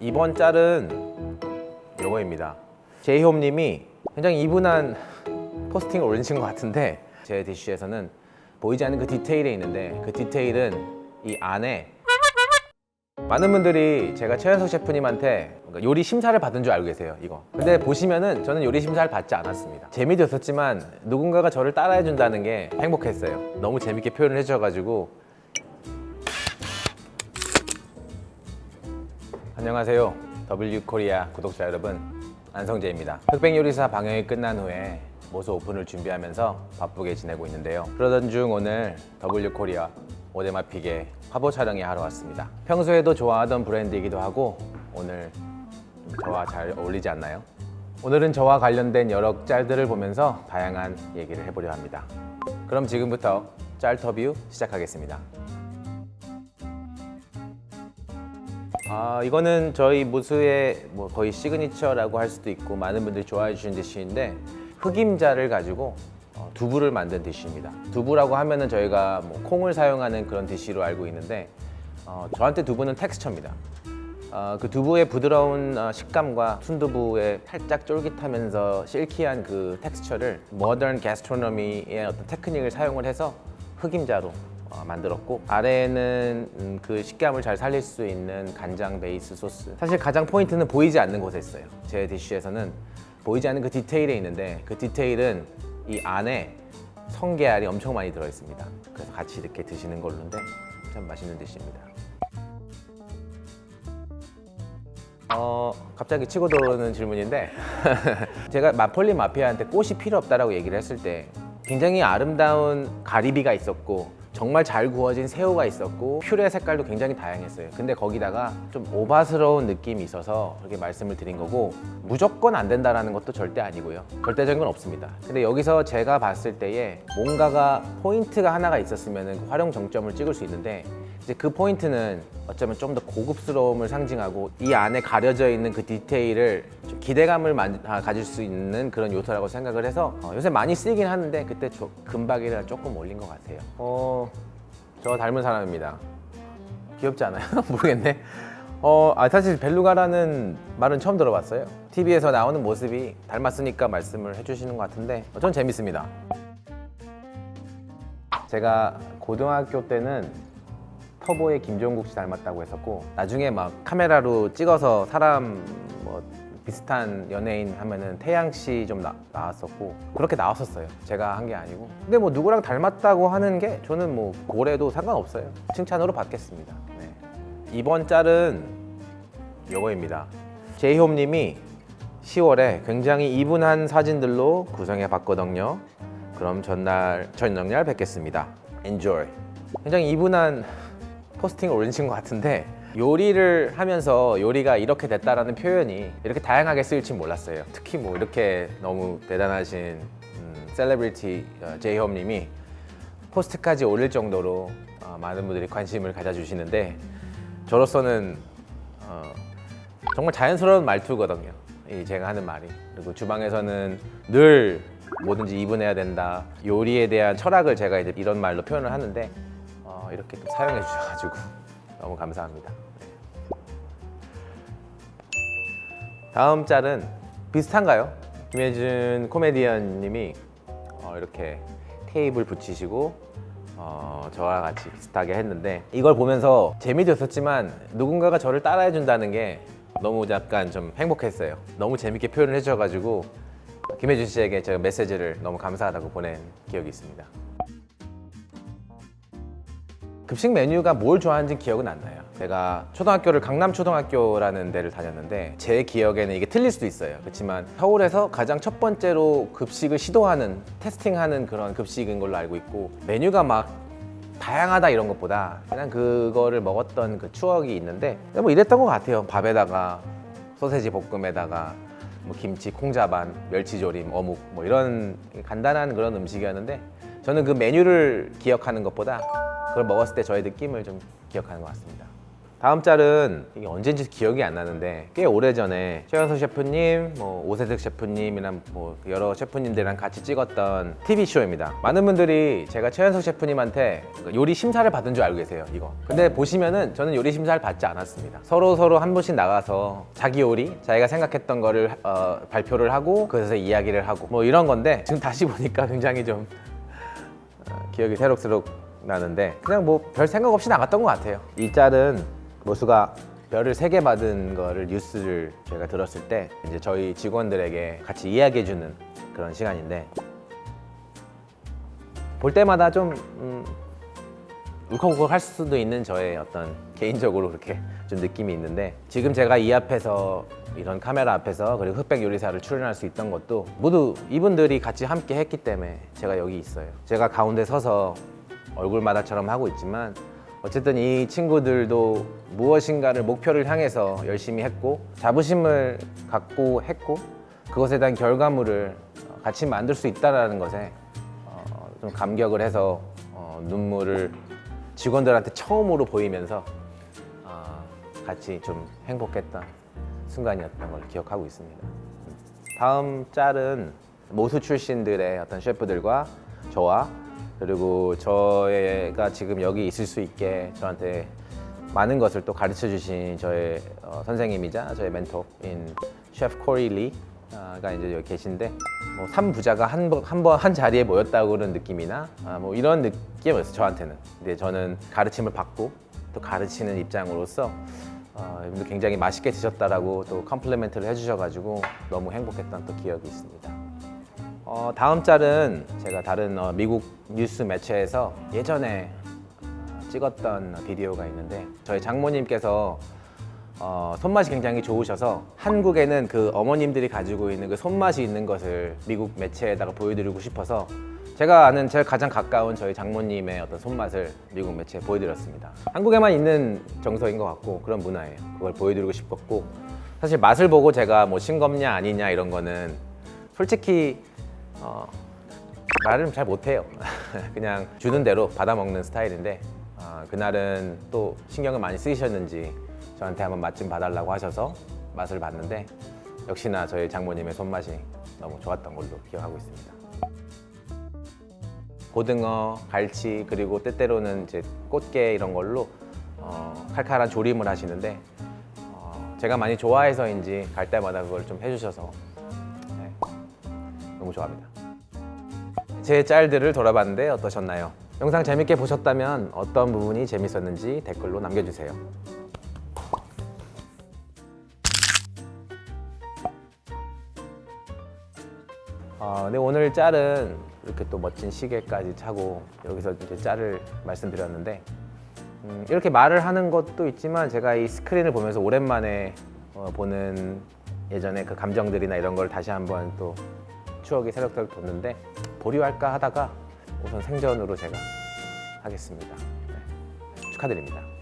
이번 짤은 요거입니다. 제이홈님이 굉장히 이분한 포스팅을 올리신 것 같은데 제 디쉬에서는 보이지 않는 그 디테일이 있는데 그 디테일은 이 안에 많은 분들이 제가 최현석 셰프님한테 요리 심사를 받은 줄 알고 계세요 이거. 근데 보시면은 저는 요리 심사를 받지 않았습니다. 재미도 있었지만 누군가가 저를 따라해 준다는 게 행복했어요. 너무 재밌게 표현을 해주셔가지고 안녕하세요. W 코리아 구독자 여러분. 안성재입니다. 흑백 요리사 방영이 끝난 후에 모수 오픈을 준비하면서 바쁘게 지내고 있는데요. 그러던 중 오늘 W 코리아 오데마픽에 화보 촬영에 하러 왔습니다. 평소에도 좋아하던 브랜드이기도 하고 오늘 좀 저와 잘 어울리지 않나요? 오늘은 저와 관련된 여러 짤들을 보면서 다양한 얘기를 해보려 합니다. 그럼 지금부터 짤터뷰 시작하겠습니다. 아 이거는 저희 무수의 뭐 거의 시그니처라고 할 수도 있고 많은 분들이 좋아해 주시는 디쉬인데 흑임자를 가지고 어, 두부를 만든 디쉬입니다. 두부라고 하면은 저희가 뭐 콩을 사용하는 그런 디쉬로 알고 있는데 어, 저한테 두부는 텍스처입니다. 어, 그 두부의 부드러운 어, 식감과 순두부의 살짝 쫄깃하면서 실키한 그 텍스처를 모던 게스트로노미의 어떤 테크닉을 사용을 해서 흑임자로 어, 만들었고 아래에는 음, 그 식감을 잘 살릴 수 있는 간장 베이스 소스. 사실 가장 포인트는 보이지 않는 곳에 있어요. 제 디쉬에서는. 보이지 않는 그 디테일에 있는데 그 디테일은 이 안에 성게알이 엄청 많이 들어있습니다. 그래서 같이 이렇게 드시는 걸로인데 참 맛있는 디쉬입니다. 어 갑자기 치고 들어오는 질문인데 제가 마폴리 마피아한테 꽃이 필요 없다라고 얘기를 했을 때 굉장히 아름다운 가리비가 있었고 정말 잘 구워진 새우가 있었고 퓨레 색깔도 굉장히 다양했어요. 근데 거기다가 좀 오바스러운 느낌이 있어서 그렇게 말씀을 드린 거고 무조건 안 된다라는 것도 절대 아니고요. 절대적인 건 없습니다. 근데 여기서 제가 봤을 때에 뭔가가 포인트가 하나가 있었으면 활용 정점을 찍을 수 있는데 이제 그 포인트는 어쩌면 좀 더 고급스러움을 상징하고 이 안에 가려져 있는 그 디테일을 좀 기대감을 만- 아, 가질 수 있는 그런 요소라고 생각을 해서 어, 요새 많이 쓰이긴 하는데 그때 저, 금박이라 조금 올린 것 같아요. 어, 저 닮은 사람입니다. 귀엽지 않아요? 모르겠네. 어, 아, 사실 벨루가라는 말은 처음 들어봤어요. TV에서 나오는 모습이 닮았으니까 말씀을 해주시는 것 같은데 어, 전 재밌습니다. 제가 고등학교 때는 터보의 김종국 씨 닮았다고 했었고 나중에 막 카메라로 찍어서 사람 뭐 비슷한 연예인 하면은 태양 씨 좀 나왔었고 그렇게 나왔었어요. 제가 한 게 아니고. 근데 뭐 누구랑 닮았다고 하는 게 저는 뭐 고래도 상관없어요. 칭찬으로 받겠습니다. 네. 이번 짤은 요거입니다. 제이홈님이 10월에 굉장히 이분한 사진들로 구성해 봤거든요. 그럼 전날 전정날 뵙겠습니다. Enjoy. 굉장히 이분한 포스팅을 올리신 것 같은데 요리를 하면서 요리가 이렇게 됐다라는 표현이 이렇게 다양하게 쓰일지 몰랐어요. 특히 뭐 이렇게 너무 대단하신 음, 셀레브리티 어, 제이홈님이 포스트까지 올릴 정도로 어, 많은 분들이 관심을 가져주시는데 저로서는 어, 정말 자연스러운 말투거든요. 이 제가 하는 말이. 그리고 주방에서는 늘 뭐든지 이분해야 된다. 요리에 대한 철학을 제가 이제 이런 말로 표현을 하는데 어, 이렇게 또 사용해 주셔가지고 너무 감사합니다. 네. 다음 짤은 비슷한가요? 김혜준 코미디언님이 어, 이렇게 테이블 붙이시고 어, 저와 같이 비슷하게 했는데 이걸 보면서 재미도 있었지만 누군가가 저를 따라해 준다는 게 너무 약간 좀 행복했어요. 너무 재밌게 표현을 해주셔가지고 김혜준 씨에게 제가 메시지를 너무 감사하다고 보낸 기억이 있습니다. 급식 메뉴가 뭘 좋아하는지 기억은 안 나요. 제가 초등학교를 강남초등학교라는 데를 다녔는데 제 기억에는 이게 틀릴 수도 있어요. 그렇지만 서울에서 가장 첫 번째로 급식을 시도하는 테스팅하는 그런 급식인 걸로 알고 있고 메뉴가 막 다양하다 이런 것보다 그냥 그거를 먹었던 그 추억이 있는데 뭐 이랬던 것 같아요. 밥에다가 소세지 볶음에다가 뭐 김치, 콩자반, 멸치조림, 어묵 뭐 이런 간단한 그런 음식이었는데 저는 그 메뉴를 기억하는 것보다 그걸 먹었을 때 저의 느낌을 좀 기억하는 것 같습니다. 다음 짤은 이게 언제인지 기억이 안 나는데 꽤 오래전에 최현석 셰프님, 뭐 오세득 셰프님이랑 뭐 여러 셰프님들이랑 같이 찍었던 TV 쇼입니다. 많은 분들이 제가 최현석 셰프님한테 그 요리 심사를 받은 줄 알고 계세요. 이거. 근데 보시면은 저는 요리 심사를 받지 않았습니다. 서로 서로 한 번씩 나가서 자기 요리, 자기가 생각했던 거를 어, 발표를 하고 그래서 이야기를 하고 뭐 이런 건데 지금 다시 보니까 굉장히 좀 어, 기억이 새록새록 나는데 그냥 뭐 별 생각 없이 나갔던 것 같아요. 이 짤은 모수가 별을 세 개 받은 거를 뉴스를 제가 들었을 때 이제 저희 직원들에게 같이 이야기해 주는 그런 시간인데 볼 때마다 좀 음, 울컥울컥 할 수도 있는 저의 어떤 개인적으로 그렇게 좀 느낌이 있는데 지금 제가 이 앞에서 이런 카메라 앞에서 그리고 흑백 요리사를 출연할 수 있던 것도 모두 이분들이 같이 함께 했기 때문에 제가 여기 있어요. 제가 가운데 서서 얼굴마다처럼 하고 있지만 어쨌든 이 친구들도 무엇인가를 목표를 향해서 열심히 했고 자부심을 갖고 했고 그것에 대한 결과물을 같이 만들 수 있다는 것에 어, 좀 감격을 해서 어, 눈물을 직원들한테 처음으로 보이면서 어, 같이 좀 행복했던 순간이었던 걸 기억하고 있습니다. 다음 짤은 모수 출신들의 어떤 셰프들과 저와 그리고 저희가 지금 여기 있을 수 있게 저한테 많은 것을 또 가르쳐 주신 저의 어, 선생님이자 저의 멘토인 셰프 코리 리가 이제 여기 계신데 뭐 삼부자가 한번한 한 자리에 모였다고 그런 느낌이나 아, 뭐 이런 느낌이었어요 저한테는. 근데 저는 가르침을 받고 또 가르치는 입장으로서 어, 굉장히 맛있게 드셨다라고 또 컴플리멘트를 해주셔가지고 너무 행복했던 또 기억이 있습니다. 어, 다음 짤은 제가 다른 어, 미국 뉴스 매체에서 예전에 어, 찍었던 비디오가 있는데 저희 장모님께서 어, 손맛이 굉장히 좋으셔서 한국에는 그 어머님들이 가지고 있는 그 손맛이 있는 것을 미국 매체에다가 보여드리고 싶어서 제가 아는 제일 가장 가까운 저희 장모님의 어떤 손맛을 미국 매체에 보여드렸습니다. 한국에만 있는 정서인 것 같고 그런 문화예요. 그걸 보여드리고 싶었고 사실 맛을 보고 제가 뭐 싱겁냐 아니냐 이런 거는 솔직히 어, 말을 잘 못해요. 그냥 주는 대로 받아 먹는 스타일인데 어, 그날은 또 신경을 많이 쓰이셨는지 저한테 한번 맛 좀 봐달라고 하셔서 맛을 봤는데 역시나 저희 장모님의 손맛이 너무 좋았던 걸로 기억하고 있습니다. 고등어, 갈치 그리고 때때로는 이제 꽃게 이런 걸로 어, 칼칼한 조림을 하시는데 어, 제가 많이 좋아해서인지 갈 때마다 그걸 좀 해주셔서 네, 너무 좋아합니다. 제 짤들을 돌아봤는데 어떠셨나요? 영상 재밌게 보셨다면 어떤 부분이 재밌었는지 댓글로 남겨주세요. 아, 근데 오늘 짤은 이렇게 또 멋진 시계까지 차고 여기서 이제 짤을 말씀드렸는데 음, 이렇게 말을 하는 것도 있지만 제가 이 스크린을 보면서 오랜만에 어, 보는 예전에 그 감정들이나 이런 걸 다시 한번 또 추억이 새록새록 돋는데 보류 할까 하다가 우선 생전으로 제가 하겠습니다. 네. 축하드립니다.